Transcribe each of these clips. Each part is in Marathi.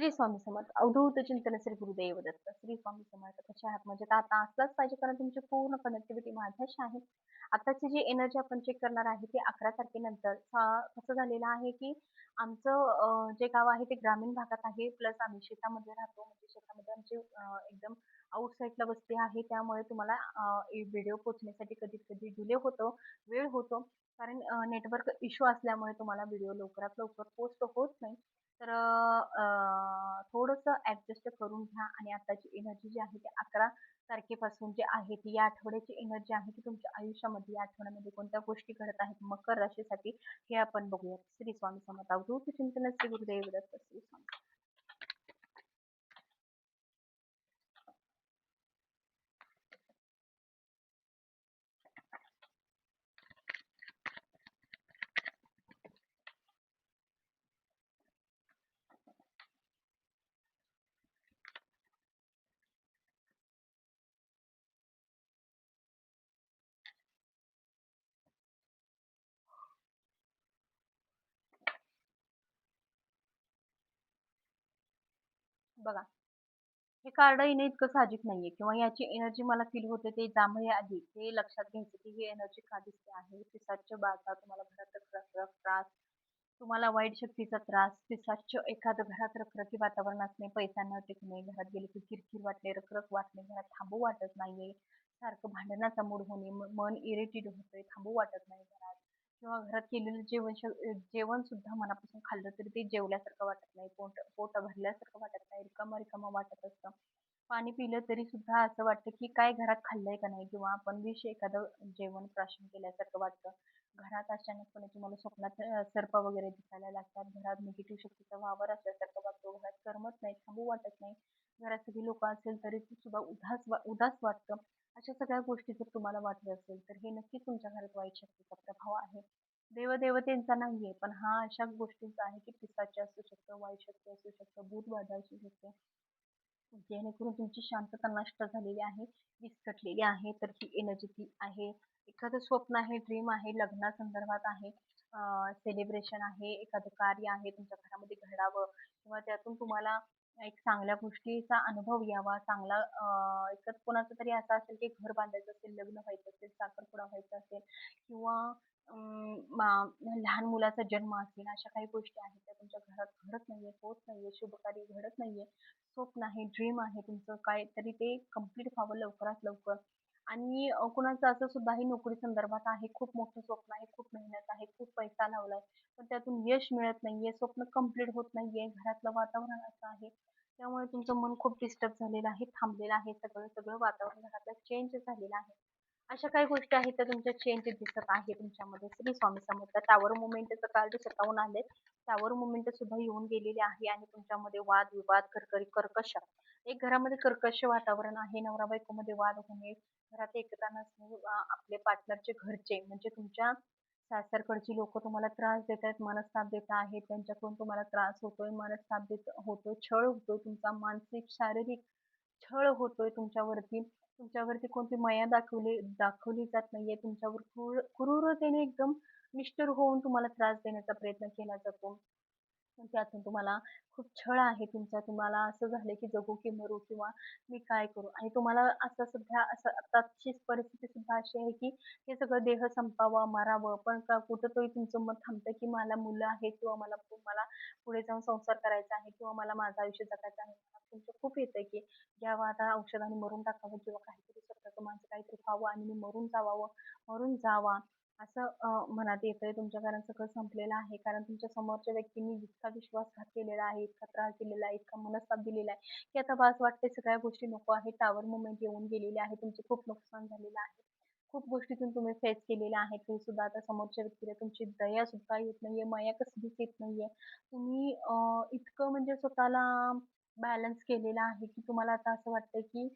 श्री स्वामी समर्थ अवधूत चिंतन श्री गुरुदेव दत्त श्री स्वामी समर्थ कसे आहात? म्हणजे आता असलाच पाहिजे कारण तुमची पूर्ण कनेक्टिव्हिटी माझ्याशी आहे. आताची जी एनर्जी आपण चेक करणार आहे ती अकरा तारखेनंतर. असं झालेलं आहे की आमचं जे गाव आहे ते ग्रामीण भागात आहे प्लस आम्ही शेतामध्ये राहतो. म्हणजे शेतामध्ये आमची एकदम आउटसाईडला वस्ती आहे. त्यामुळे तुम्हाला व्हिडिओ पोचण्यासाठी कधी कधी डिले होतो वेळ होतो. कारण नेटवर्क इश्यू असल्यामुळे तुम्हाला व्हिडिओ लवकरात लवकर पोस्ट होत नाही. तर थोडंसं ॲडजस्ट करून घ्या आणि आताची एनर्जी जी आहे ती अकरा तारखेपासून जी आहे ती या आठवड्याची एनर्जी आहे ती तुमच्या आयुष्यामध्ये या आठवड्यामध्ये कोणत्या गोष्टी घडत आहेत मकर राशीसाठी हे आपण बघूया श्री स्वामी समर्थ. अवधूत चिंतन श्री गुरुदेव दत्त श्री स्वामी बघा. हे कार्ड येणे इतकं साहजिक नाहीये किंवा याची एनर्जी मला फील होते ते जांभळे आधी ते लक्षात घ्यायचं की ही एनर्जी का दिसते आहे? पिसाच्य बाधा तुम्हाला घरात रखरख त्रास तुम्हाला वाईट शक्तीचा त्रास पिसाच्य एखादं घरात रखरखी वातावरण असणे पैसा न टिकणे घरात गेले की किरकिर वाटणे रखरख वाटणे घरात थांबू वाटत नाहीये. सारखं भांडणाचा मूड होणे मन इरिटेट होतोय थांबू वाटत नाही घरात. किंवा घरात केलेलं जेवण जेवण सुद्धा मनापासून खाल्लं तरी ते जेवल्यासारखं वाटत नाही. पोट पोट भरल्यासारखं वाटत नाही. रिकामं रिकामं वाटत असतं. पाणी पिलं तरी सुद्धा असं वाटतं की काय घरात खाल्लंय का नाही? किंवा आपण विष एखादं जेवण प्राशन केल्यासारखं वाटतं. घरात अचानकपणे तुम्हाला स्वप्नात सर्प वगैरे दिसायला लागतात. घरात निगेटिव्ह शक्तीचा वावर असल्यासारखं वाटतो. घरात करमत नाही थांबू वाटत नाही. घरात सगळी लोक असेल तरी सुद्धा उदास उदास वाटतं. अशा सगळ्या गोष्टी जर तुम्हाला वाटत असेल तर हे नक्कीच तुमच्या घरात वाईट शक्तीचा प्रभाव आहे. देवदेवतेंचा नाहीये पण हा अशा गोष्टींचा आहे की पिसाचे असू शकतं वाईट शक्ती असू शकतं भूतबाधा असू शकते. जेणेकरून तुमची शांतता नष्ट झालेली आहे विस्कटलेली आहे तर ती एनर्जी ती आहे. एखादं स्वप्न आहे ड्रीम आहे लग्नासंदर्भात आहे सेलिब्रेशन आहे एखादं कार्य आहे तुमच्या घरामध्ये घडावं किंवा त्यातून तुम्हाला एक चांगल्या गोष्टीचा अनुभव यावा चांगला एकच कोणाचं तरी असं असेल की घर बांधायचं असेल लग्न व्हायचं असेल साखरपुडा व्हायचा असेल किंवा लहान मुलाचा जन्म असेल अशा काही गोष्टी आहेत त्या तुमच्या घरात घडत नाहीये होत नाहीये शुभकार्य घडत नाहीये. स्वप्न आहे ड्रीम आहे तुमचं काय तरी ते कंप्लीट व्हावं लवकरात लवकर. आणि कुणाचं असं सुद्धाही नोकरी संदर्भात आहे खूप मोठं स्वप्न आहे खूप मेहनत आहे खूप पैसा लावलाय पण त्यातून यश मिळत नाहीये स्वप्न कंप्लीट होत नाहीये घरातलं वातावरण असं आहे. त्यामुळे तुमचं मन खूप डिस्टर्ब झालेलं आहे थांबलेलं आहे सगळं सगळं वातावरण घरातलं चेंज झालेलं आहे. अशा काही गोष्टी आहेत त्या तुमच्या चेंज दिसत आहे तुमच्यामध्ये. श्री स्वामी समर्थ टावर मुवमेंटचं कार्ड स्वतःहून आले टावर मुवमेंट सुद्धा येऊन गेलेले आहे आणि तुमच्यामध्ये वाद विवाद करकरी कर्कश. एक घरामध्ये कर्कश वातावरण आहे नवरा बायकोमध्ये वाद होणे घरात एकता नसणे आपले पार्टनरचे घरचे म्हणजे तुमच्या सासरकडची लोक तुम्हाला त्रास देत आहेत मनस्ताप देत आहेत त्यांच्याकडून तुम्हाला त्रास होतोय मनस्ताप देत होतोय छळ होतोय तुमचा मानसिक शारीरिक छळ होतोय तुमच्यावरती. तुमच्यावरती कोणती माया दाखवली दाखवली जात नाहीये. तुमच्यावर क्रूर क्रूरतेने एकदम निष्ठुर होऊन तुम्हाला त्रास देण्याचा प्रयत्न केला जातो. त्यातून तुम्हाला खूप छळ आहे तुमचा. तुम्हाला असं झालं की जगू की मरू किंवा मी काय करू? आणि तुम्हाला असं सध्या असं आताची परिस्थिती सुद्धा अशी आहे की हे सगळं देह संपावं मारावं पण का कुठंतरी तुमचं मत थांबतं की मला मुलं आहेत किंवा मला मला पुढे जाऊन संसार करायचा आहे किंवा मला माझं आयुष्य जगायचं आहे. तुमचं खूप येतंय की घ्यावं आता औषधाने मरून टाकावं किंवा काहीतरी स्वतःचं माझं काहीतरी व्हावं आणि मी मरून जावावं मरून जावा. असं मनात येतंय तुमच्या कारण सगळं संपलेलं आहे. कारण तुमच्या समोरच्या व्यक्तींनी इतका विश्वासघात केलेला आहे इतका त्रास दिलेला आहे इतका मनस्ताप दिलेला आहे की आता बस वाटते सगळ्या गोष्टी नको आहे टावर मुवमेंट येऊन गेलेले आहे तुमचे खूप नुकसान झालेलं आहे. खूप गोष्टीतून तुम्ही फेस केलेल्या आहेत ते सुद्धा आता समोरच्या व्यक्तीला तुमची दया सुद्धा येत नाहीये. माया कसलीच येत नाहीये. तुम्ही इतकं म्हणजे स्वतःला बॅलन्स केलेला आहे की तुम्हाला आता असं वाटतंय की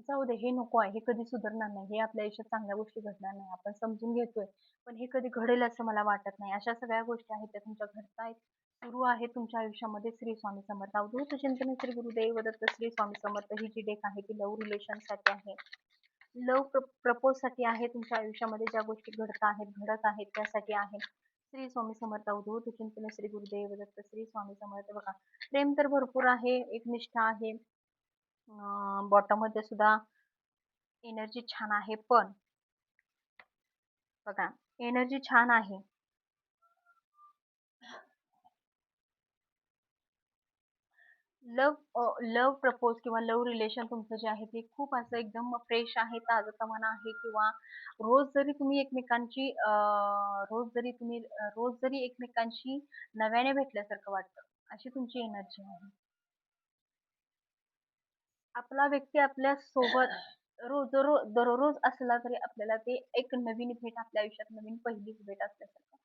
जाऊ दे हे नको आहे हे कधी सुधारणार नाही हे आपल्या आयुष्यात चांगल्या गोष्टी घडणार नाही आपण समजून घेतोय पण हे कधी घडेल असं मला वाटत नाही. अशा सगळ्या गोष्टी आहेत त्या तुमच्या घडतायत सुरू आहे तुमच्या आयुष्यामध्ये श्री स्वामी समर्थ. अवधूत चिंतन श्री गुरुदेव दत्त श्री स्वामी समर्थ ही जी डेक आहे ती लव रिलेशनसाठी आहे. लव प्रपोजसाठी आहे तुमच्या आयुष्यामध्ये ज्या गोष्टी घडत आहेत घडत आहेत त्यासाठी आहे. श्री स्वामी समर्थ अवधूत चिंतन श्री गुरुदेव दत्त श्री स्वामी समर्थ. बघा प्रेम तर भरपूर आहे एकनिष्ठा आहे बॉटममध्ये सुद्धा एनर्जी छान आहे पण बघा एनर्जी छान आहे. लव लव प्रपोज किंवा लव रिलेशन तुमचं जे आहे ते खूप असं एकदम फ्रेश आहे ताजतवाना आहे किंवा रोज जरी तुम्ही एकमेकांची रोज जरी तुम्ही रोज जरी एकमेकांशी नव्याने भेटल्यासारखं वाटतं अशी तुमची एनर्जी आहे. आपला व्यक्ती आपल्यासोबत रोज दररोज असला तरी आपल्याला ते एक नवीन भेट आपल्या आयुष्यात नवीन पहिलीच भेट असल्यासारखं.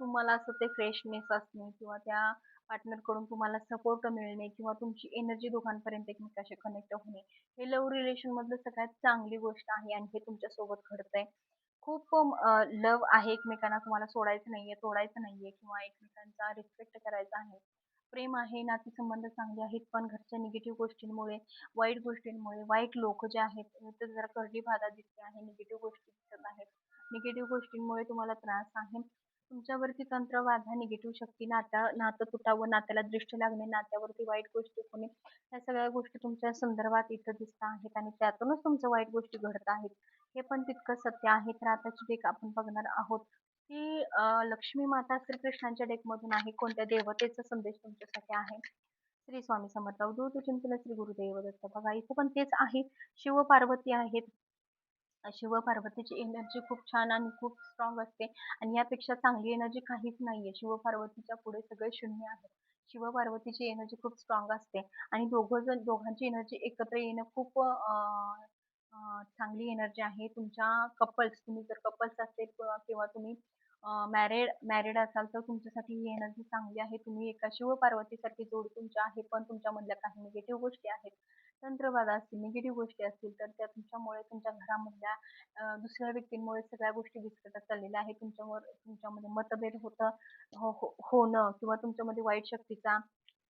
तुम्हाला असं ते फ्रेशनेस असणे किंवा त्या पार्टनरकडून तुम्हाला सपोर्ट मिळणे किंवा तुमची एनर्जी दोघांपर्यंत एकमेकाशी कनेक्ट होणे हे लव्ह रिलेशन मधलं सगळ्यात चांगली गोष्ट आहे आणि हे तुमच्यासोबत घडतंय. खूप लव आहे एकमेकांना तुम्हाला सोडायचं नाहीये तोडायचं नाहीये किंवा एकमेकांचा रिस्पेक्ट करायचा आहे. प्रेम आहे नातेसंबंध चांगले आहेत पण घरच्या निगेटिव्ह गोष्टींमुळे वाईट गोष्टींमुळे वाईट लोक जे आहेत ते जरा करडी बाधा दिसते आहे निगेटिव्ह गोष्टी दिसत आहेत. निगेटिव्ह गोष्टींमुळे तुम्हाला त्रास आहे. तुमच्यावरती तंत्रवाद निगेटिव्ह शक्ती नात्या नातं तुटावं नात्याला दृष्ट लागणे नात्यावरती वाईट गोष्टी होणे ह्या सगळ्या गोष्टी तुमच्या संदर्भात इथं दिसत आहेत आणि त्यातूनच तुमच्या वाईट गोष्टी घडत आहेत. हे पण तितकं सत्य आहे. तर आताची डेक आपण बघणार आहोत. की लक्ष्मी माता श्रीकृष्णांच्या डेकमधून आहे कोणत्या देवतेचा संदेश तुमच्यासाठी आहे? श्री स्वामी समर्थ अवधूत चिंतन श्री गुरुदेव दत्त बघा इथे पण तेच आहे. शिव पार्वती आहेत. शिव पार्वतीची एनर्जी खूप छान आणि खूप स्ट्रॉंग असते. आणि यापेक्षा चांगली एनर्जी काहीच नाहीये. शिव पार्वतीच्या पुढे सगळे शून्य आहे शिव पार्वतीची एनर्जी खूप स्ट्रॉंग असते. आणि दोघं जण दोघांची एनर्जी एकत्र येणं खूप चांगली एनर्जी आहे. तुमच्या कपल्स तुम्ही जर कपल्स असेल किंवा तुम्ही मॅरिड मॅरिड असाल तर तुमच्यासाठी ही एनर्जी चांगली आहे. तुम्ही एका शिव पार्वतीसारखी जोड तुमच्या आहे पण तुमच्यामधल्या काही निगेटिव्ह गोष्टी आहेत. तंत्रवाद असतील निगेटिव्ह गोष्टी असतील तर त्या तुमच्यामुळे तुमच्या घरामधल्या दुसऱ्या व्यक्तींमुळे सगळ्या गोष्टी विस्कटत चाललेल्या आहेत. तुमच्यावर तुमच्यामध्ये मतभेद होतं हो, हो होणं किंवा तुमच्यामध्ये वाईट शक्तीचा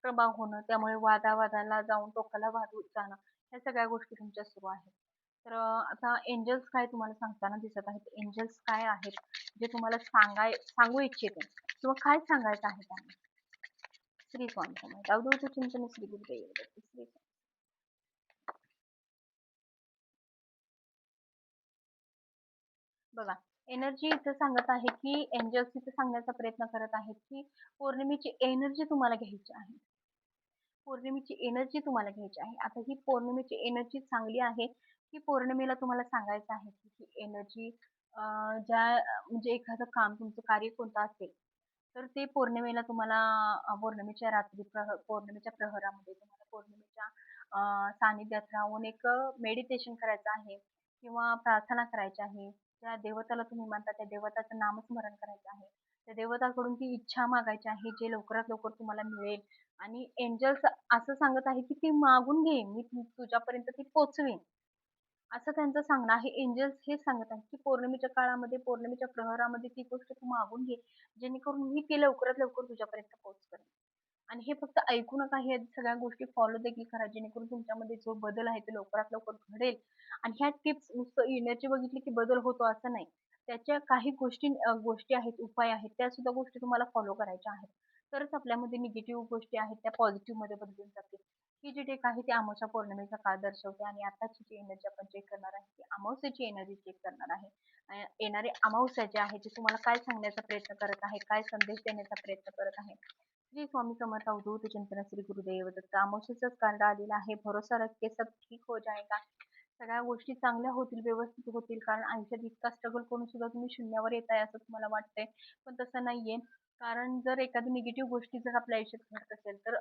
प्रभाव होणं त्यामुळे वादावादाला जाऊन टोकाला वाद जाणं ह्या सगळ्या गोष्टी तुमच्या सुरू आहेत. तर आता एंजल्स काय तुम्हाला सांगताना दिसत आहेत? एंजल्स काय आहेत? जे तुम्हाला सांगाय सांगू इच्छिते किंवा काय सांगायचं आहे त्यांना? श्री स्वामी अवधूत चिंतन श्री गुरुदेव श्री बघा एनर्जी इथं सांगत आहे की एंजल्स इथं सांगण्याचा प्रयत्न करत आहेत की पौर्णिमेची एनर्जी तुम्हाला घ्यायची आहे. पौर्णिमेची एनर्जी तुम्हाला घ्यायची आहे. आता ही पौर्णिमेची एनर्जी चांगली आहे की पौर्णिमेला तुम्हाला सांगायचं आहे की एनर्जी ज्या म्हणजे एखादं काम तुमचं कार्य कोणतं असेल तर ते पौर्णिमेला तुम्हाला पौर्णिमेच्या रात्री प्रह पौर्णिमेच्या प्रहरामध्ये तुम्हाला पौर्णिमेच्या सानिध्यात राहून एक मेडिटेशन करायचं आहे किंवा प्रार्थना करायची आहे. त्या देवताला तुम्ही मानता त्या देवताचं नामस्मरण करायचं आहे. त्या देवताकडून ती इच्छा मागायची आहे जे लवकरात लवकर तुम्हाला मिळेल. आणि एंजल्स असं सांगत आहे की ती मागून घे मी तुझ्यापर्यंत ती पोचवेन. असं त्यांचं सांगणं आहे. एंजल्स हे सांगत आहेत की पौर्णिमेच्या काळामध्ये पौर्णिमेच्या प्रहरामध्ये ती गोष्ट तू मागून घे. जेणेकरून मी ती लवकरात लवकर तुझ्यापर्यंत पोहोच आणि हे फक्त ऐकू नका हे सगळ्या गोष्टी फॉलो देखील करा. जेणेकरून तुमच्यामध्ये जो बदल आहे तो लवकरात लवकर घडेल. आणि ह्या टिप्स नुसतं येण्याची बघितली की बदल होतो असं नाही. त्याच्या काही गोष्टी गोष्टी आहेत उपाय आहेत. त्या सुद्धा गोष्टी तुम्हाला फॉलो करायच्या आहेत. तरच आपल्यामध्ये निगेटिव्ह गोष्टी आहेत त्या पॉझिटिव्हमध्ये बदलून जातील. ही जी डेक आहे ती अमावस्या पौर्णिमेचा काळ दर्शवते आणि आताची जी एनर्जी आपण चेक करणार आहे ती अमावस्याची एनर्जी चेक करणार आहे. येणारी अमावस्या जी आहे ती तुम्हाला काय सांगण्याचा प्रयत्न करत आहे काय संदेश देण्याचा प्रयत्न करत आहे श्री स्वामी समर्थ अवधूत चिंतन श्री गुरुदेव दत्त अमावस्याचाच कांड आलेला आहे. भरोसा रख सब ठीक हो जाएगा. सगळ्या गोष्टी चांगल्या होतील व्यवस्थित होतील कारण आयुष्यात इतका स्ट्रगल करून सुद्धा तुम्ही शून्यावर येत आहे असं तुम्हाला वाटतंय. पण तसं नाहीये. कारण जर एखादी निगेटिव्ह गोष्टी जर आपल्या आयुष्यात घडत असेल तर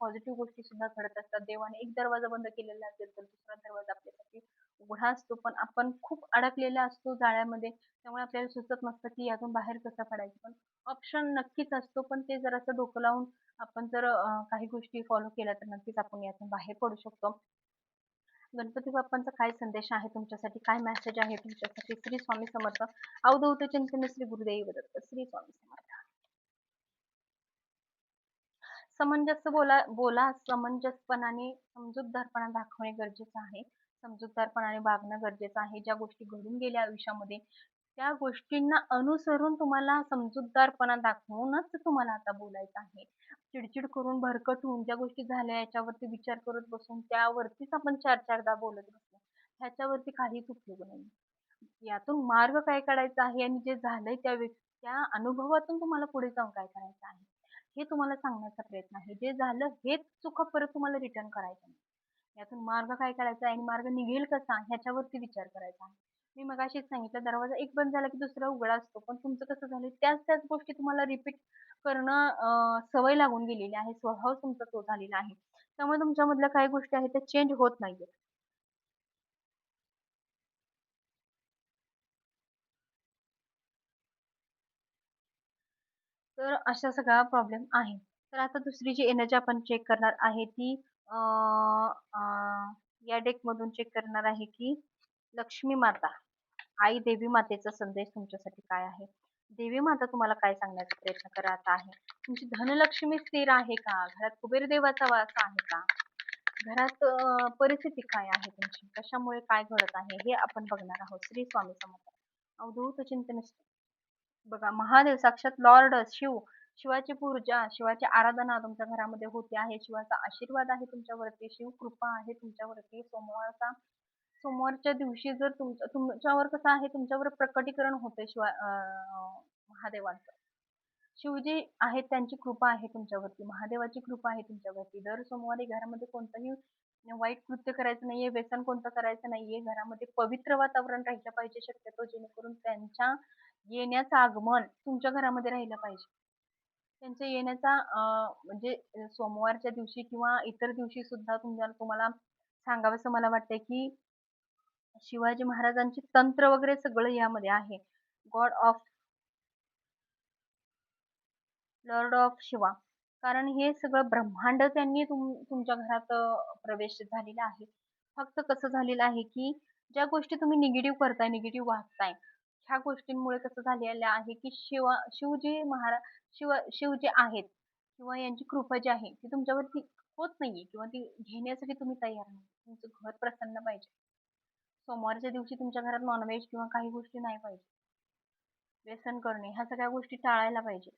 पॉझिटिव्ह गोष्टी सुद्धा घडत असतात. देवाने एक दरवाजा बंद केलेला असेल तर दुसरा दरवाजा आपल्यासाठी उघडा असतो. पण आपण खूप अडकलेला असतो जाळ्यामध्ये त्यामुळे आपल्याला सुचत नसतं की यातून बाहेर कसं पडायचं. पण ऑप्शन नक्कीच असतो. पण ते जर असं डोकं लावून आपण जर काही गोष्टी फॉलो केल्या तर नक्कीच आपण यातून बाहेर पडू शकतो. गणपती बाप्पांचा काय संदेश आहे तुमच्यासाठी? काय मेसेज आहे तुमच्यासाठी? श्री स्वामी समर्थ. अवधूत चिंतन श्री गुरुदेव दत्त. श्री स्वामी समर्थ. समंजस बोला बोला समंजसपणाने समजूतदारपणा दाखवणे गरजेचं आहे समजूतदारपणाने वागणं गरजेचं आहे ज्या गोष्टी घडून गेल्या आयुष्यामध्ये त्या गोष्टींना अनुसरून तुम्हाला समजूतदारपणा दाखवूनच तुम्हाला आता बोलायचं आहे. चिडचिड करून भरकट होऊन ज्या गोष्टी झाल्या याच्यावरती विचार करत बसून त्यावरतीच आपण चार चारदा बोलत बसतो ह्याच्यावरती काहीच उपयोग नाही. यातून मार्ग काय काढायचा आहे आणि जे झालंय त्या त्या अनुभवातून तुम्हाला पुढे जाऊन काय करायचं आहे, हे तुम्हाला सांगण्याचा प्रयत्न आहे. जे झालं हेच चुका परत तुम्हाला रिटर्न करायचं नाही. यातून मार्ग काय काढायचा आहे आणि मार्ग निघेल कसा ह्याच्यावरती विचार करायचा आहे. मी मगाशीच सांगितलं दरवाजा एक बंद झाला की दुसरा उघडा असतो. पण तुमचं कसं झालं त्याच त्याच गोष्टी तुम्हाला रिपीट करणं सवय लागून गेलेली आहे. स्वभाव तुमचा तो झालेला आहे. त्यामुळे तुमच्यामधल्या काही गोष्टी आहेत त्या चेंज होत नाहीये तर अशा सगळा प्रॉब्लेम आहे. तर आता दुसरी जी एनर्जी आपण चेक करणार आहे ती या डेक मधून चेक करणार आहे की लक्ष्मी माता, आई देवी मातेचा संदेश तुमच्यासाठी काय आहे? देवी माता तुम्हाला काय सांगण्याचा प्रयत्न करत आहे? तुमची धनलक्ष्मी स्थिर आहे का? घरात कुबेर देवाचा वास आहे का? घरात परिस्थिती काय आहे तुमची? कशामुळे काय घडत आहे? हे आपण बघणार आहोत. श्री स्वामी समर्थ. अवधूत चिंतन बघा महादेव साक्षात लॉर्ड शिव शिवाची पूजा शिवाची आराधना तुमच्या घरामध्ये होते आहे. शिवाचा आशीर्वाद आहे तुमच्यावरती शिव कृपा आहे तुमच्यावरती. सोमवारचा सोमवारच्या दिवशी जर तुमच्या तुमच्यावर कसं आहे तुमच्यावर प्रकटीकरण होते शिवा महादेवाचं. शिवजी आहेत त्यांची कृपा आहे तुमच्यावरती महादेवाची कृपा आहे तुमच्यावरती. दर सोमवारी घरामध्ये कोणतंही वाईट कृत्य करायचं नाहीये व्यसन कोणतं करायचं नाहीये घरामध्ये पवित्र वातावरण राहिलं पाहिजे शक्यतो जेणेकरून त्यांच्या येण्याचं आगमन तुमच्या घरामध्ये राहिलं पाहिजे. त्यांच्या येण्याचा म्हणजे सोमवारच्या दिवशी किंवा इतर दिवशी सुद्धा तुम्हाला तुम्हाला सांगावंसं मला वाटतंय की शिवाजी महाराजांची तंत्र वगैरे सगळं यामध्ये आहे. God of lord of Shiva. कारण हे सगळं ब्रह्मांड त्यांनी तुम तुमच्या घरात प्रवेश झालेला आहे. फक्त कसं झालेलं आहे की ज्या गोष्टी तुम्ही निगेटिव्ह करताय, निगेटिव्ह वागताय ह्या गोष्टींमुळे कसं झालेलं आहे की शिवा शिवजी महाराज शिव शिव जे आहेत किंवा यांची कृपा जी आहे ती तुमच्यावरती होत नाहीये किंवा ती घेण्यासाठी तुम्ही तयार नाही. तुमचं घर प्रसन्न पाहिजे. सोमवारच्या दिवशी तुमच्या घरात नॉनव्हेज किंवा काही गोष्टी नाही पाहिजे. व्यसन करणे ह्या सगळ्या गोष्टी टाळायला पाहिजे.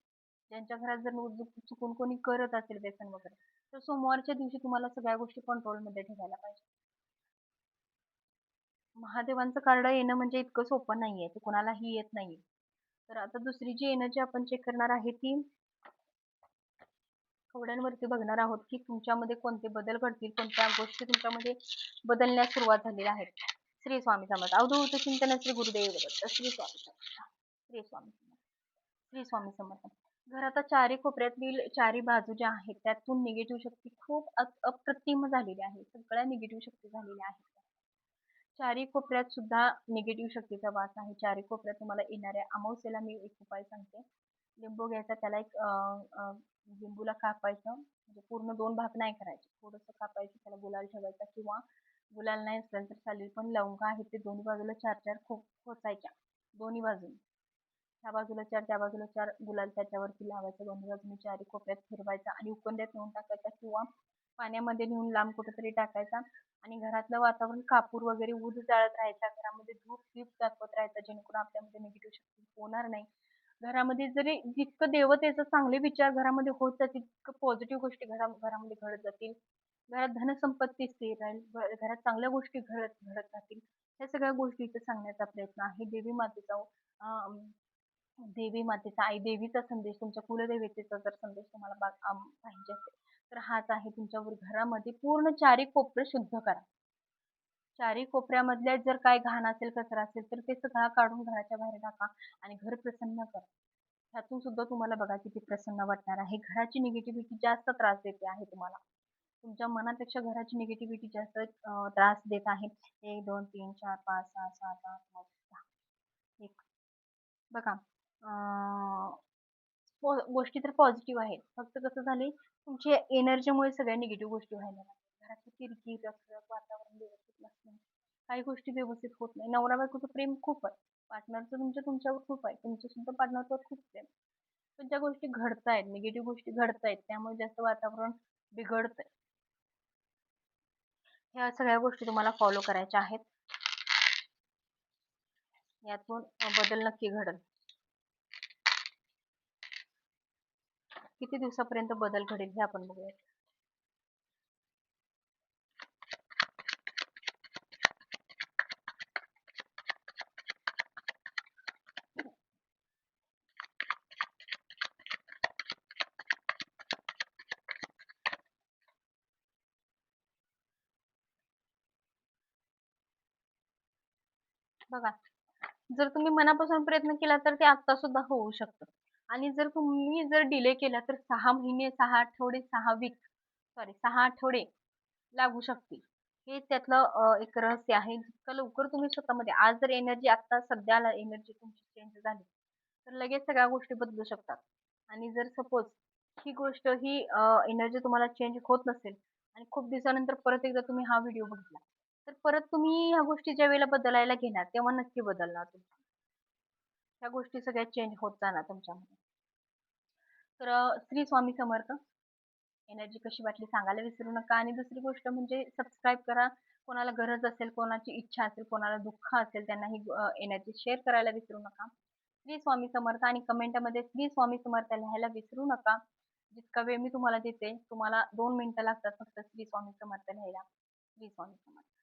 ज्यांच्या घरात जर चुकून कोणी करत असेल व्यसन वगैरे तर सोमवारच्या दिवशी तुम्हाला सगळ्या गोष्टी कंट्रोलमध्ये ठेवायला पाहिजे. महादेवांचं कार्ड येणं म्हणजे इतकं सोपं नाहीये. ते कोणालाही येत नाही तर आता दुसरी जी एनर्जी आपण चेक करणार आहे ती कवड्यांवरती बघणार आहोत की तुमच्यामध्ये कोणते बदल घडतील, कोणत्या गोष्टी तुमच्यामध्ये बदलण्यास सुरुवात झालेल्या आहेत. श्री स्वामी समर्थ. अवधूत चिंतन श्री गुरुदेव श्री स्वामी समर्थ. श्री स्वामी समर्थ. श्री स्वामी समर्थ. घराच्या चारी कोपऱ्यातील चारी बाजू ज्या आहेत त्यातून निगेटिव्ह शक्ती खूप अप्रतिम झालेली आहे. सगळ्या निगेटिव्ह शक्ती झालेल्या आहेत. चारी कोपऱ्यात सुद्धा निगेटिव्ह शक्तीचा वास आहे. चारी कोपऱ्यात तुम्हाला येणाऱ्या अमावस्येला मी एक उपाय सांगते. लिंबू घ्यायचा त्याला एक लिंबूला कापायचं म्हणजे पूर्ण दोन भाग नाही करायचे. थोडंसं कापायचं त्याला गुलाल ठेवायचा किंवा गुलाल नाही असेल तर चालेल पण लवंगा आहेत ते दोन्ही बाजूला चार चार खो खोचायच्या दोन्ही बाजूने. ह्या बाजूला चार त्या बाजूला चार गुलाल त्याच्यावरती लावायचा दोन्ही बाजूने चारी कोपऱ्यात फिरवायचा आणि उकंड्यात नेऊन टाकायचा किंवा पाण्यामध्ये नेऊन लांब कुठेतरी टाकायचा आणि घरातलं वातावरण कापूर वगैरे ऊद जाळत राहायचा. घरामध्ये धूप दीप दाखवत राहायचा जेणेकरून आपल्यामध्ये निगेटिव्ह शक्ती होणार नाही. घरामध्ये जरी जितकं देवतेचं चांगले विचार घरामध्ये होत जातील तितकं पॉझिटिव्ह गोष्टी घरा घरामध्ये घडत जातील. घरात धनसंपत्ती स्थिर राहील. घरात चांगल्या गोष्टी घडत घडत राहतील. ह्या सगळ्या गोष्टी इथे सांगण्याचा प्रयत्न आहे. देवी मातेचा देवी मातेचा आई देवीचा संदेश तुमच्या कुलदेवतेचा जर संदेश तुम्हाला पाहिजे असेल तर हाच आहे तुमच्यावर घरामध्ये पूर्ण चारी कोपरे शुद्ध करा. चारी कोपऱ्यामधल्या जर काय घाण असेल कचरा असेल तर ते सगळा काढून घराच्या बाहेर टाका आणि घर प्रसन्न करा. ह्यातून सुद्धा तुम्हाला बघा किती प्रसन्न वाटणार आहे. घराची निगेटिव्हिटी जास्त त्रास देते आहे तुम्हाला. तुमच्या मनापेक्षा घराची निगेटिव्हिटी जास्त त्रास देत आहे. एक, दोन, तीन, चार, पाच, सहा, सात, आठ, नऊ, दहा. एक बघा गोष्टी तर पॉझिटिव्ह आहेत. फक्त कसं झाले तुमच्या एनर्जीमुळे सगळ्या निगेटिव्ह गोष्टी व्हायला लागल्या. घराची किरकिर, रखरख, वातावरण व्यवस्थित नसणे, काही गोष्टी व्यवस्थित होत नाही. नवरा बायकोचं प्रेम खूप आहे. पार्टनरचं तुमच्या तुमच्यावर खूप आहे. तुमचं सुद्धा पार्टनरवर खूप प्रेम. पण ज्या गोष्टी घडतायत, निगेटिव्ह गोष्टी घडतायत त्यामुळे जास्त वातावरण बिघडतंय. ह्या सगळ्या गोष्टी तुम्हाला फॉलो करायच्या आहेत. यातून बदल नक्की घडल किती दिवसापर्यंत बदल घडेल हे आपण बघूया. बघा जर तुम्ही मनापासून प्रयत्न केला तर ते आता सुद्धा होऊ शकतं. आणि जर तुम्ही जर डिले केला तर सहा महिने सहा आठवडे सहा वीक सॉरी सहा आठवडे लागू शकतील. हे त्यातलं एक रहस्य आहे. जितकं लवकर तुम्ही स्वतःमध्ये आज जर एनर्जी आता सध्याला एनर्जी तुमची चेंज झाली तर लगेच सगळ्या गोष्टी बदलू शकतात. आणि जर सपोज ही गोष्ट ही एनर्जी तुम्हाला चेंज होत नसेल आणि खूप दिवसानंतर परत एकदा तुम्ही हा व्हिडिओ बघितला तर परत तुम्ही ह्या गोष्टी ज्या वेळेला बदलायला घेणार तेव्हा नक्की बदलणार तुम्ही. ह्या गोष्टी सगळ्या चेंज होत जाणार तुमच्यामध्ये. तर श्री स्वामी समर्थ एनर्जी कशी वाटली सांगायला विसरू नका. आणि दुसरी गोष्ट म्हणजे सबस्क्राईब करा. कोणाला गरज असेल कोणाची इच्छा असेल कोणाला दुःख असेल त्यांना ही एनर्जी शेअर करायला विसरू नका. श्री स्वामी समर्थ आणि कमेंटमध्ये श्री स्वामी समर्थ लिहायला विसरू नका. जितका वेळ मी तुम्हाला देते तुम्हाला दोन मिनिटं लागतात फक्त श्री स्वामी समर्थ लिहायला. श्री स्वामी समर्थ.